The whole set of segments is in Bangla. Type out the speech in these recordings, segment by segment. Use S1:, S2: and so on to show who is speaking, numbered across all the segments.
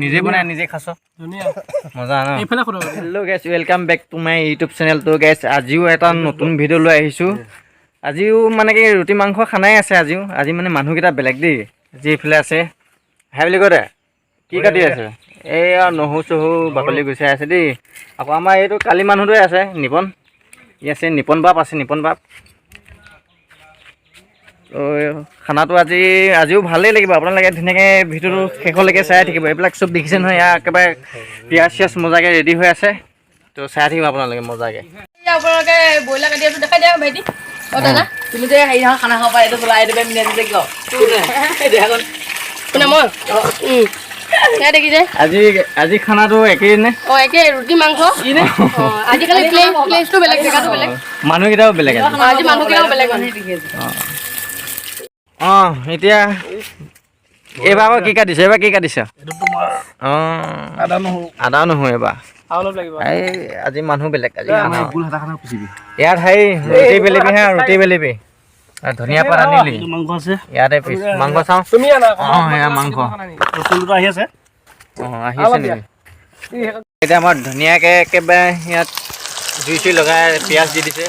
S1: নিজে বনাই নিজে খাছ হেল্ল' গেছ welcome back to my YouTube চেনেলটো গেছ আজিও এটা নতুন ভিডিঅ' লৈ আহিছোঁ। আজিও মানে কি ৰুটি মাংস খানাই আছে আজিও। আজি মানে মানুহকেইটা বেলেগ দেই। আজি এইফালে আছে। হাই বুলি কয় দে কি কাটি আছে? এইয়া নহৰু চহু বাকলি গুচাই আছে দেই। আকৌ আমাৰ এইটো কালি মানুহটোৱে আছে নিপন। ই আছে নিপন বাপ আছে নিপন বাপ। খানাটো আজি আজিও ভালেই লাগিব। আপোনালোকে ধুনীয়াকৈ ভিডিঅ'টো শেষলৈকে চাই থাকিব। এইবিলাক চব দেখিছে নহয় ইয়াৰ একেবাৰে পিঁয়াজ চিয়াজ মজাকৈ ৰেডি হৈ আছে। ত' চাই থাকিব আপোনালোকে মজাকৈ।
S2: আপোনালোকে ব্ৰইলাৰ কাটি আছো দেখাই দিয়া ভাইটি। অ দাদা।
S3: তুমি যে হেৰি নহয় খানা খাব পাৰা এইটো চলাই দিবা মিলাই দিলে কিয়?
S2: কোনে মই? দেখিছে
S1: আজি আজি খানাটো একেই নে?
S2: অ একে ৰুটি মাংস। আজিকালি প্লে- প্লেচটো বেলেগ জেগাটো বেলেগ।
S1: মানুহকেইটাও বেলেগ আজি।
S2: মানুহকেইটাও বেলেগ।
S1: অঁ এতিয়া এইবাৰ কি কাটিছে এইবাৰ কি কাটিছে?
S4: আদা নহৰু
S1: নহয় এইবাৰ। এই আজি মানুহ বেলেগ আজি ইয়াত হেৰি ৰুটি বেলিবি হা ৰুটি বেলিবি ধনিয়া পাত আনিলি।
S4: মাংস আছে।
S1: ইয়াতে পিছ মাংস চাওঁ।
S4: তুমি
S1: অঁ সেয়া মাংস।
S4: আহি আছে।
S1: অঁ আহি আছে নেকি? এতিয়া আমাৰ ধুনীয়াকৈ একেবাৰে ইয়াত জুই চুই লগাই পিঁয়াজ দি দিছে।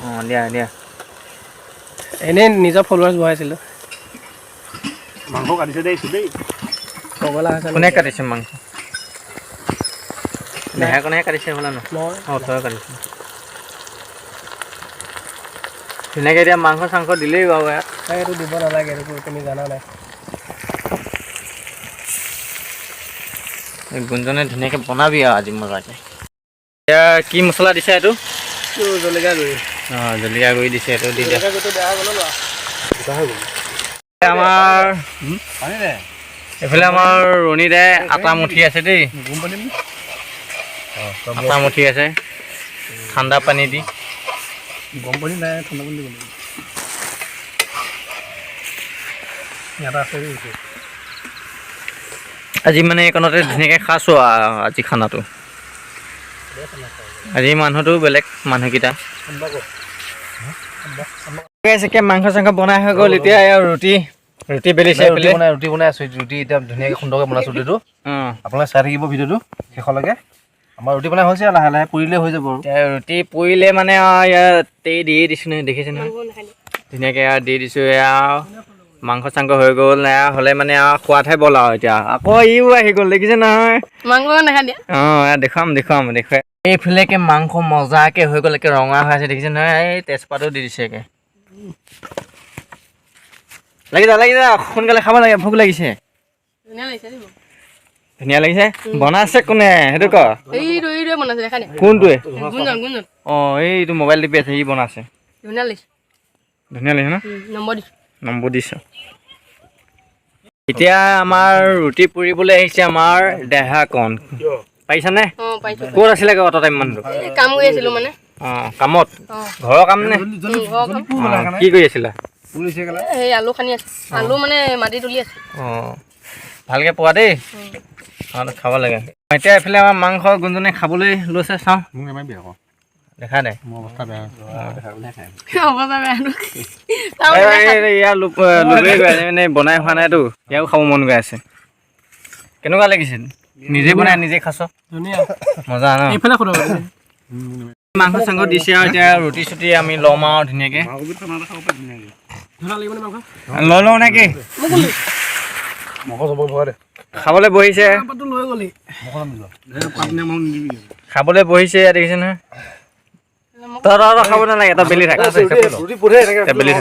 S1: অ দিয়া দিয়া
S4: এনে নিজৰ ফলোৱাৰ্ছ বহাইছিলো
S5: মাংস কাটিছে দেই
S4: ক'ব লগা
S1: কোনে কাটিছে মাংস? নেহা কোনে কাটিছে
S4: মই।
S1: তই কাটিছো। ধুনীয়াকৈ এতিয়া মাংস চাংস দিলেই বাৰু ইয়াত।
S4: এইটো দিব নালাগে এইটো তুমি জানা নাই।
S1: এই গুঞ্জনে ধুনীয়াকৈ বনাবি আৰু আজি মজাকৈ। এতিয়া কি মছলা দিছে এইটো?
S4: জলকীয়া গুড়ি।
S1: অঁ জলকীয়া গুড়ি দিছে এইটো দি দিয়া। আমাৰ এইফালে আমাৰ ৰণী দাই আটা মুঠি আছে দেই। আটা মুঠি আছে। ঠাণ্ডা পানী দি।
S5: গম পানী নাই ঠাণ্ডা পানী দিব লাগিব। ইয়াত আছে
S1: আজি মানে এইকণতে ধুনীয়াকৈ খাইছোঁ আজি খানাটো। আজি মানুহটো বেলেগ মানুহকেইটা। মাংস চাংস বনাই হৈ গ'ল এতিয়া ৰুটি। ৰুটি বেলিছে
S5: ৰুটি বনাই আছোঁ। ৰুটি এতিয়া ধুনীয়াকৈ সুন্দৰকৈ বনাইছোঁ ৰুটিটো আপোনালোকে চাই থাকিব ভিডিঅ'টো শেষলৈকে। আমাৰ ৰুটি বনাই হৈছে লাহে লাহে পুৰিলে হৈ যাব
S1: ৰুটি পৰিলে মানে আৰু ইয়াত তেই দিয়ে দিছোঁ নহয় দেখিছে নহয়? ধুনীয়াকৈ দি দিছোঁ আৰু মাংস চাংস হৈ গ'ল হ'লে মানে আৰু খোৱাতহে বল আৰু এতিয়া। আকৌ ইও আহি গ'ল দেখিছে নহয়? অঁ দেখুৱাম দেখুৱাম দেখুৱাই। এইফালেকে মাংস মজাকৈ হৈ গ'ল একে ৰঙা হৈ আছে দেখিছে নহয়? এই তেজপাতো দি দিছে একে। লাগি যা লাগি যা সোনকালে খাব লাগে ভোক লাগিছে।
S2: ধুনীয়া লাগিছে।
S1: বনাইছে কোনে? সেইটো ক। কোনটোৱে? অঁ এইটো মোবাইল টিপি আছে ই বনাইছে।
S2: ধুনীয়া লাগিছে।
S1: ধুনীয়া লাগিছে ন?
S2: নম্বৰ দিছোঁ।
S1: নম্বৰ দিছোঁ। এতিয়া আমাৰ ৰুটি পুৰিবলৈ আহিছে আমাৰ দেহা কণ পাৰিছানে? ক'ত আছিলে অত টাইম মানুহটো
S2: কাম কৰি আছিলোঁ মানে।
S1: অঁ কামত? ঘৰৰ কাম নে? কি কৰি আছিলা?
S2: আলু খানি আছে। আলু মানে মাটি তুলি আছে।
S1: অঁ। ভালকৈ পোৱা দেই। অঁ খাব লাগে। এতিয়া এইফালে আমাৰ মাংস গুঞ্জনে খাবলৈ লৈছে চাওঁ।
S5: মোক নামাৰিবি আকৌ।
S1: দেখা দে
S5: মোৰ অৱস্থা বেয়া।
S1: ইয়াৰ লোকেই মানে বনাই হোৱা নাইতো। ইয়াও খাব মন গৈ আছে। কেনেকুৱা লাগিছে? নিজে বনাই নিজে খাছ? মজা ন?
S4: এইফালে
S1: মাংস চাংস দিছে আৰু এতিয়া ৰুটি চুটি আমি ল'ম আৰু ধুনীয়াকৈ। লৈ লওঁ নেকি
S5: মগজ হ'ব ভয় দে।
S1: খাবলৈ বহিছে। খাবলৈ বহিছে ইয়াত দেখিছে নহয়। তই তই তই খাব নালাগে তই বেলি থাক। বেলি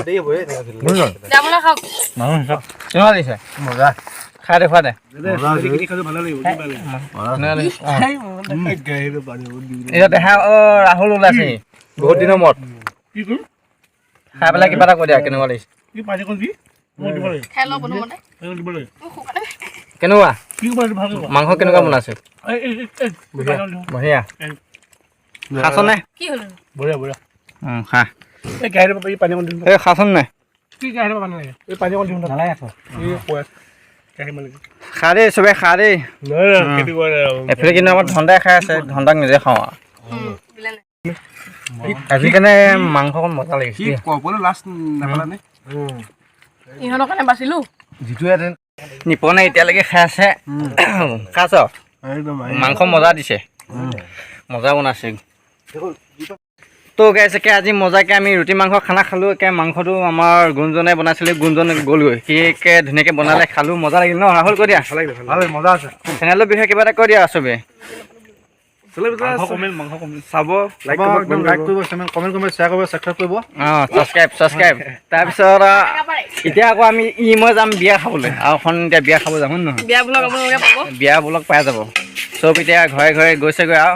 S1: দে দেখা অ' ৰাহুল ওলাইছে। বহুত দিনৰ মূৰত। খাই পেলাই কিবা এটা কৈ দিয়া কেনেকুৱা লাগিছে। কেনেকুৱা? মাংস কেনেকুৱা বনাইছো? ধন্দাই খাই আছে ধন্দাক নিজে খাওঁ আজি কাৰণে মাংস অকণ মজা লাগিছে।
S2: ইহঁতৰ কাৰণে বাচিলো।
S5: যিটোৱে
S1: নিপনে এতিয়ালৈকে খাই আছে। খাইছ? মাংস মজা দিছে। মজা বনাইছে। তো গাইছে একে আজি মজাকে আমি ৰুটি মাংস খানা খালোঁ। একে মাংসটো আমাৰ গুণজনে বনাইছিলে। গুণজন গ'লগৈ। সি একে ধুনীয়াকৈ বনালে খালোঁ। মজা লাগিল ন? ৰাহুল কৈ দিয়া।
S5: ভাল মজা আছে
S1: চেনেলৰ বিষয়ে কিবা এটা কৈ দিয়া চবে। তাৰপিছত এতিয়া আকৌ আমি ই মই যাম বিয়া খাবলৈ। আৰু এখন এতিয়া বিয়া খাব যাম হয় নহয়?
S2: বিয়া ব্লগ আপোনালোকে পাব।
S1: বিয়া ব্লগ পাই যাব। চব এতিয়া ঘৰে ঘৰে গৈছেগৈ আৰু।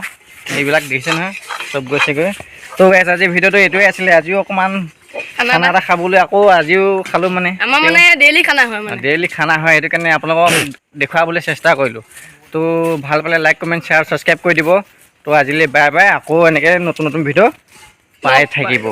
S1: এইবিলাক দেখিছে নহয় চব গৈছেগৈ। তো গাইছ আজি ভিডিঅ'টো এইটোৱে আছিলে। আজিও অকণমান
S2: খানা
S1: এটা খাবলৈ আকৌ আজিও খালোঁ মানে।
S2: মানে ডেইলি খানা হয় মানে।
S1: ডেইলি খানা হয়। সেইটো কাৰণে আপোনালোকক দেখুৱাবলৈ চেষ্টা কৰিলোঁ। তো ভালো পালে লাইক কমেণ্ট শ্বেয়াৰ ছাবস্ক্ৰাইব কৰি দিব। তো আজিলৈ বাই বাই আকৌ এনেকৈ নতুন নতুন ভিডিঅ' পাই থাকিব।